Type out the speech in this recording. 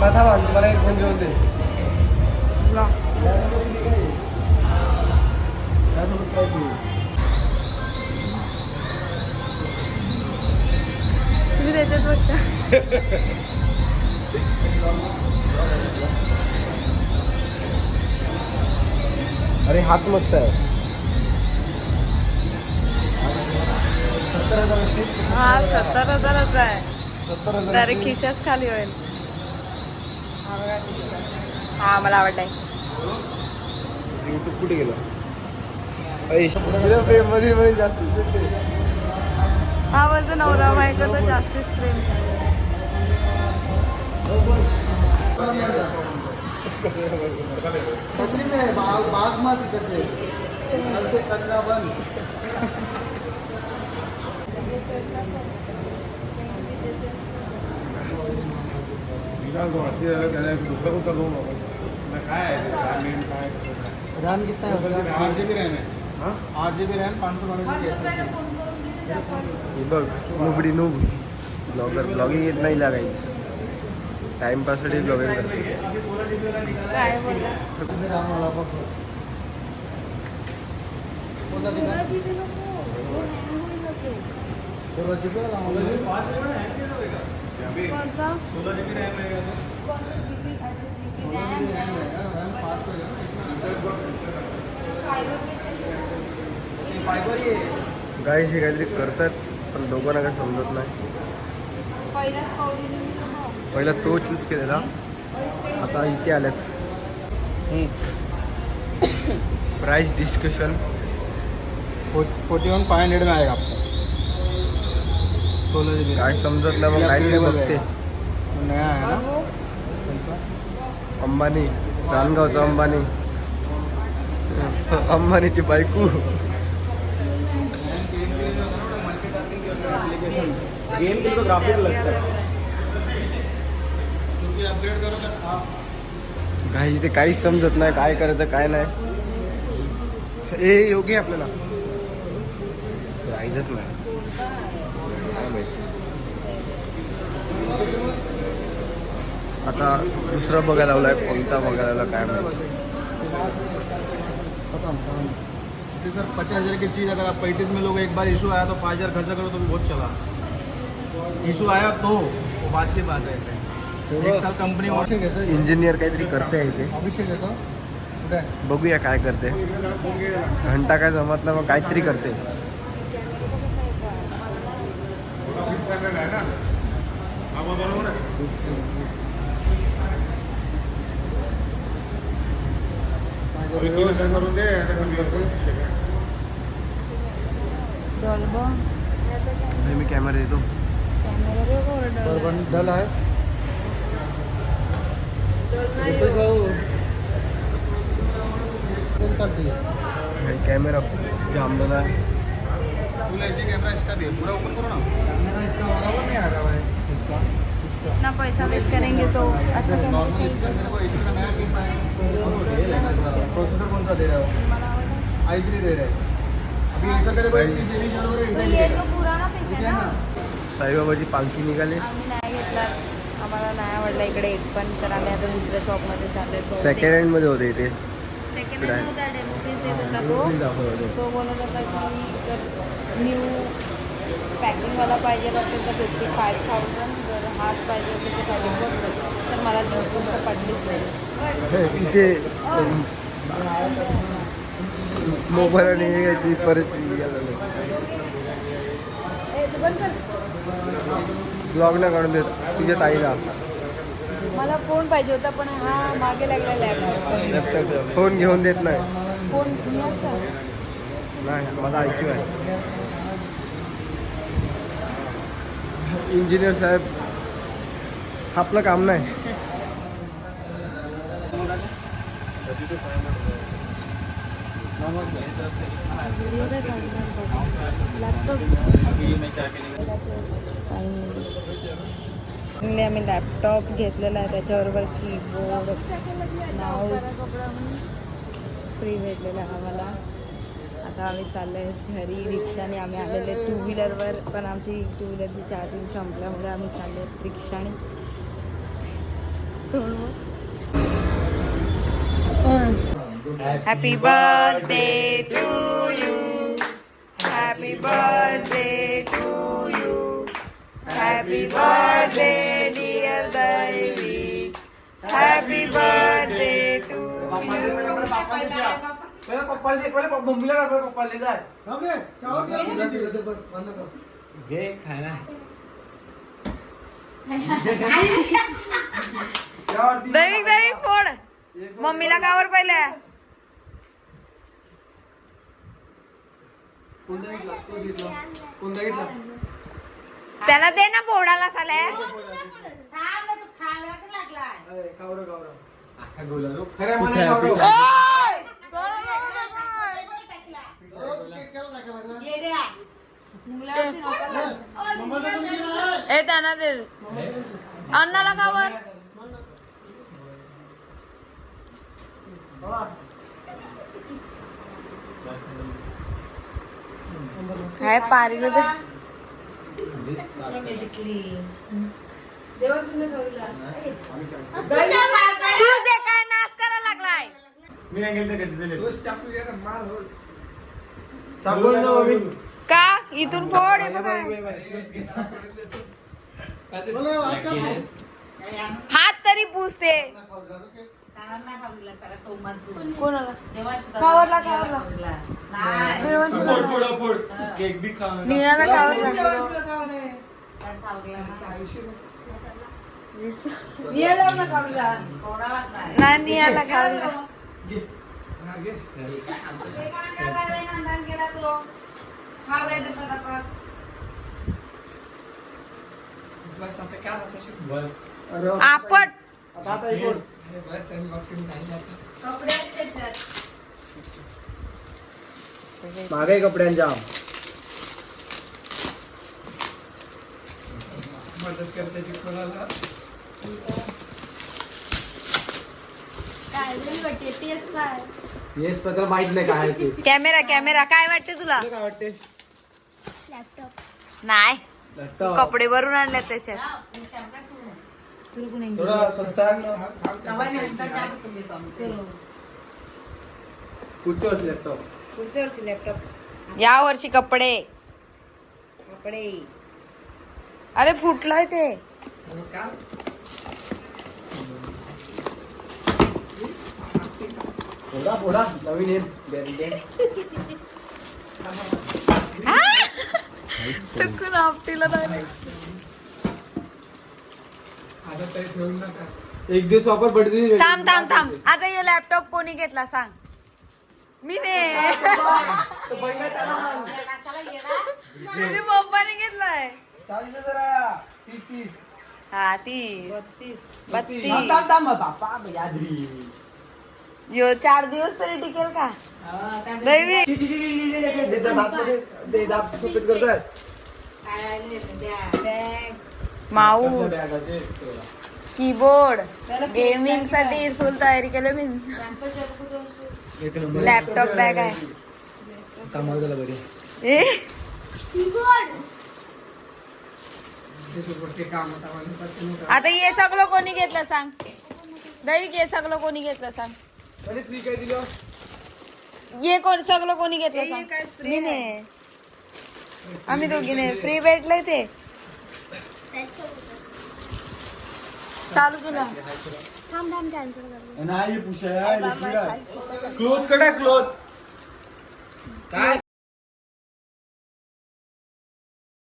মাথা মানে ঘুমিয়ে अरे हाच मस्त आहे. हा सत्तर हजाराचा आहे. खिशाच खाली होईल. हा मला आवडलाय. युट्यूब कुठे गेलं? मध्ये जास्त हा बोलतो नवरा बायको तर जास्तीच प्रेम सचिन आहे बाग बागमध्ये कसे ते कचरा बंद। दुसरं कुठं करू नको काय आहे ते? काय मेन काय कसं काय? राम कितना होता आठ जी बी रॅम आहे हा? आठ जी बी रॅम पाचशे बावीस हे बघ नुबडी नुब ब्लॉगर ब्लॉगिंग येत नाही लागायची टाइमपाससाठी ब्लॉगिंग करते. काय बोलला? राम वाला पकड़ो कौन सा दिखा सोलह जी बी राम वाला सोलह जी बी रॅम आहे गाईस हे काहीतरी करतात पण दोघांना काय समजत नाही. पहिला तो चूज केलेला. आता इथे आल्यात price discussion forty one five hundred में आएगा आपको सोलह जी बी काय समजत नाही मग लाईन बघते. नया है और ना? अंबानी रानगावचा अंबानी. अंबानीची बायको. गेम के तो ग्राफिक लगता. है क्योंकि अपग्रेड करो तो आप काही इथे काहीच समजत नाही काय करायचं काय नाही. ए योग्य आपल्याला. प्राईजच नाही. काय माहीत. आता दुसरा बघायला लावलाय कोणता बघायला लावला काय माहिती. सर पचास हज़ार की चीज़ अगर आप पैंतीस में लोग एक बार इशू आया तो पाँच हज़ार खर्चा करो तो भी बहुत चला। इशू आया तो वो बात की बात है। कंपनी इंजिनियर काहीतरी करते आहे इथे? बघूया काय करते. घंटा काय जमत नाही मग काहीतरी करते. मी कॅमेरा देतो. डल आहे. रुपेश भाऊ कोण चालते हे। कॅमेरा जामलेला आहे फुल एच डी कैमरा इसका भी है पूरा ओपन करो ना। कैमरा इसका बराबर नहीं आ रहा है इसका इसका इतना पैसा वेस्ट करेंगे तो अच्छा कैमरा नॉर्मल चाहिए इसका मेरे को एच का नया पीस आया प्रोसेसर कौन सा दे रहे हो? आई थ्री दे रहे हैं। अभी ऐसा करे कोई तीस एडी चालू करे तो ये तो पुराना पीस है ना? साईबाबाची पालखी निघाली आम्ही नाही घेतला आम्हाला नाही आवडला इकडे एक पण तर आम्ही आता दुसऱ्या शॉपमध्ये चाललोय. सेकंड हँडमध्ये होते इथे. सेकंड हँड होता डेमो पीस देत होता तो. तो. बोलत होता की जर न्यू पॅकिंगवाला पाहिजे असेल तर फिफ्टी फाय थाउजंड जर हाच पाहिजे असेल तर थर्टी फोर तर मला दोन गोष्ट पडलीच नाही. इथे मोबाईल आणि याची परिस्थिती ए, तू बंद कर ब्लॉग नाही काढून देत तुझ्या ताईला. मला फोन पाहिजे होता पण हा मागे लागला लॅपटॉप लॅपटॉप फोन घेऊन देत नाही. फोन नाही माझा ऐकू आहे. इंजिनियर साहेब आपलं काम नाही. आणि आम्ही लॅपटॉप घेतलेला आहे त्याच्याबरोबर कीबोर्ड माऊस फ्री भेटलेला आहे आम्हाला. आता आम्ही चाललो आहे घरी रिक्षाने आम्ही आलेले टू व्हीलरवर पण आमची टू व्हीलरची चार्जिंग संपल्यामुळे आम्ही चालले रिक्षाने. Happy birthday to you happy birthday जाय तिला दिलं ते बस, बंद कर. घे खायला. दैविक दैविक फोड. मम्मीला कावर पहिले. कोणता घेतला कोणता घेतला त्याला दे ना फोडाला साले. कावरं कावरं खऱ्या मनाने कावरं. हो, केक केला टाकायला का? ए त्यांना दे. अन्नाला कावर काय पारी तू दे काय नाश करायला लागलाय? मी नाही गेलते कधी दिले. चाकू ना मम्मी का? इथून फोड हे बघा. हात तरी पुसते. कोणाला? कावरला कावरला देवांशी फोड फोड फोड. केक बी खा. निघाला कावरला नाही निघाला कावरला बस. आपट. आता आता एक बोल. मागे कपड्यांच्या येस पत्र माहीत नाही काय आहे ते. कॅमेरा कॅमेरा काय वाटते तुला? तुला काय वाटते? नाही. लॅपटॉप कपडे भरून आणले त्याच्यात. थोडा सस्ता आहे ना. पुढच्या वर्षी लॅपटॉप पुढच्या वर्षी लॅपटॉप या वर्षी कपडे. कपडे. अरे फुटलाय ते. फोडा फोडा नवीन येईल. ब्रँडेड चुकून आपटीला नाही. एक दिवस वापर पडते थांब थांब थांब. आता हे लॅपटॉप कोणी घेतला सांग. मी ने पप्पाने घेतलाय. चाळीस जरा. तीस तीस. हा ती बत्तीस. बत्तीस. थांब थांब बापा यादरी यो चार दिवस तरी टिकेल का? दैवी. दे दाबमध्ये. दे दाब सुपित करतात. माऊस. कीबोर्ड. गेमिंगसाठी फुल तयारी केली मी. लॅपटॉप बॅग आहे कामाला झाला बरी ए? आता हे सगळं कोणी घेतलं सांग? दैविक हे सगळं कोणी घेतलं सांग? अरे फ्री काय दिलं ये कोण सगळं कोणी घेतलं सांग? मी नाही. आम्ही दोघीने फ्री भेटलंय ते. चालू केलं. नाही पुषा क्लोथ कडा क्लोथ. काय?